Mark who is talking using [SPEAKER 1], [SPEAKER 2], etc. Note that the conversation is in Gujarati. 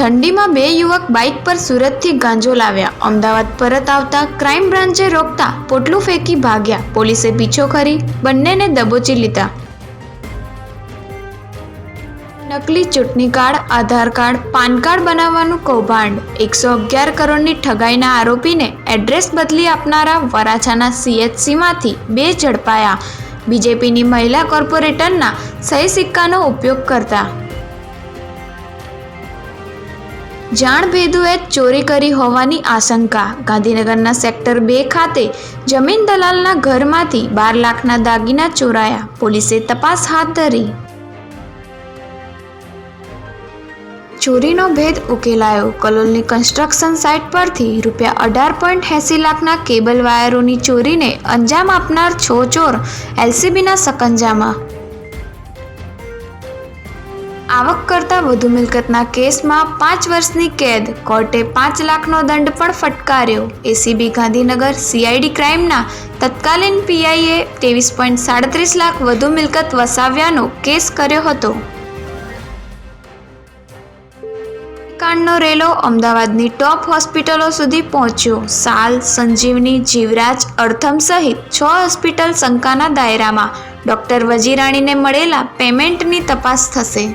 [SPEAKER 1] ઠંડીમાં બે યુવક બાઇક પર સુરતથી ગાંજો લાવ્યા. અમદાવાદ પરત આવતા ક્રાઇમ બ્રાન્ચે રોકતા પોટલું ફેંકી ભાગ્યા. પોલીસે પીછો કરી બંનેને દબોચી લીધા. નકલી ચૂંટણી card, Aadhaar card, PAN card બનાવવાનું કૌભાંડ. એકસો અગિયાર કરોડની ઠગાઈના આરોપીને એડ્રેસ બદલી આપનારા વરાછાના સીએચસીમાંથી બે ઝડપાયા. બીજેપીની મહિલા કોર્પોરેટરના સહી સિક્કાનો ઉપયોગ કરતા જાણ ભેદુએ ચોરી કરી હોવાની આશંકા. ગાંધીનગરના સેક્ટર બે ખાતે જમીન દલાલના ઘરમાંથી બાર લાખના દાગીના ચોરાયા. પોલીસે તપાસ હાથ ધરી. ચોરીનો ભેદ ઉકેલાયો. કલોલની કન્સ્ટ્રક્શન સાઇટ પરથી રૂપિયા અઢાર પોઈન્ટ એંસી લાખના કેબલ વાયરોની ચોરીને અંજામ આપનાર છો ચોર એલસીબીના સકંજામાં. આવક કરતાં વધુ મિલકતના કેસમાં પાંચ વર્ષની કેદ, કોર્ટે પાંચ લાખનો દંડ પણ ફટકાર્યો. એસીબી ગાંધીનગર સીઆઈડી ક્રાઇમના તત્કાલીન પીઆઈએ ત્રેવીસ પોઈન્ટ સાડત્રીસ લાખ વધુ મિલકત વસાવ્યાનો કેસ કર્યો હતો. કાંડનો રેલો અમદાવાદની ટોપ હોસ્પિટલો સુધી પહોંચ્યો. સાલ, સંજીવની, જીવરાજ, અર્થમ સહિત છ હોસ્પિટલ શંકાના દાયરામાં ડોક્ટર વજીરાણીને મળેલા પેમેન્ટની તપાસ થશે.